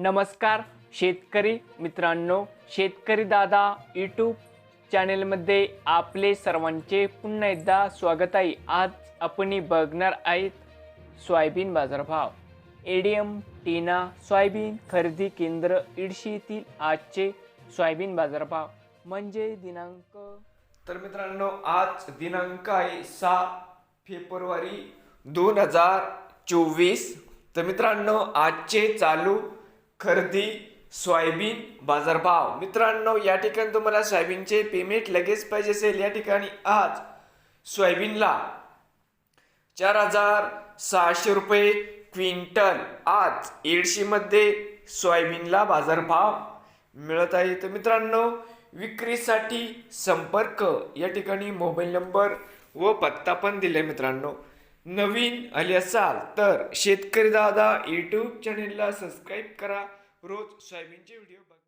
नमस्कार शेतकरी मित्रांनो शेतकरी दादा यूट्यूब चॅनेलमध्ये आपले सर्वांचे पुन्हा एकदा स्वागत आहे. आज आपण बघणार आहेत सोयाबीन बाजारभाव. एडीएम टीना सोयाबीन खरेदी केंद्र इडशी आजचे सोयाबीन बाजारभाव. म्हणजे दिनांक? तर मित्रांनो आज दिनांक आहे सहा फेब्रुवारी दोन हजार चोवीस. तर मित्रांनो आजचे चालू खरेदी सोयाबीन बाजारभाव. मित्रांनो या ठिकाणी तुम्हाला सोयाबीनचे पेमेंट लगेच पाहिजे असेल. या ठिकाणी आज सोयाबीनला चार हजार सहाशे रुपये क्विंटल. आज एडशीमध्ये सोयाबीनला बाजारभाव मिळत आहे. तर मित्रांनो विक्रीसाठी संपर्क. या ठिकाणी मोबाईल नंबर व पत्ता पण दिले मित्रांनो. नवीन आले असाल तर शेतकरी दादा यूट्यूब चॅनेलला सबस्क्राईब करा. रोज सोयाबीनचे व्हिडिओ बघा